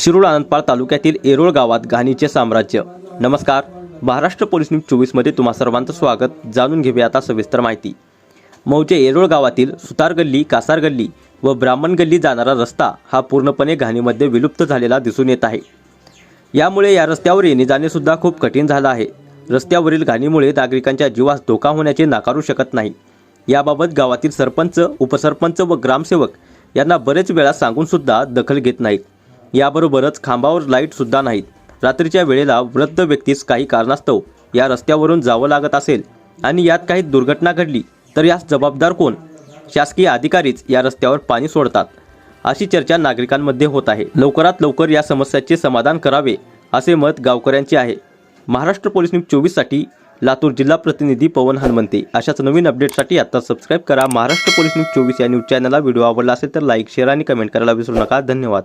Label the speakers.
Speaker 1: शिरूळ आनंदपाळ तालुक्यातील येरोळ गावात घाणीचे साम्राज्य. नमस्कार. महाराष्ट्र पोलीस न्यूज चोवीसमध्ये तुम्हा सर्वांचं स्वागत. जाणून घेऊया आता सविस्तर माहिती. मौजे येरोळ गावातील सुतार गल्ली कासार गल्ली व ब्राह्मण गल्ली जाणारा रस्ता हा पूर्णपणे घाणीमध्ये विलुप्त झालेला दिसून येत आहे. यामुळे या रस्त्यावर येणे जाणेसुद्धा खूप कठीण झालं आहे. रस्त्यावरील घाणीमुळे नागरिकांच्या जीवास धोका होण्याचे नाकारू शकत नाही. याबाबत गावातील सरपंच उपसरपंच व ग्रामसेवक यांना बरेच वेळा सांगूनसुद्धा दखल घेत नाहीत. याबरोबरच खांबावर लाईटसुद्धा नाहीत. रात्रीच्या वेळेला वृद्ध व्यक्तीस काही कारणास्तव या रस्त्यावरून जावं लागत असेल आणि यात काही दुर्घटना घडली तर यास जबाबदार कोण? शासकीय अधिकारीच या रस्त्यावर पाणी सोडतात. अशी चर्चा नागरिकांमध्ये होत आहे. लवकरात लवकर या समस्याचे समाधान करावे असे मत गावकऱ्यांचे आहे. महाराष्ट्र पोलीस न्यूज चोवीससाठी लातूर जिल्हा प्रतिनिधी पवन हनुमंते. अशाच नवीन अपडेटसाठी आता सबस्क्राईब करा. महाराष्ट्र पोलीस न्यूज चोवीस या न्यूज चॅनलला व्हिडिओ आवडला असेल तर लाईक शेअर आणि कमेंट करायला विसरू नका. धन्यवाद.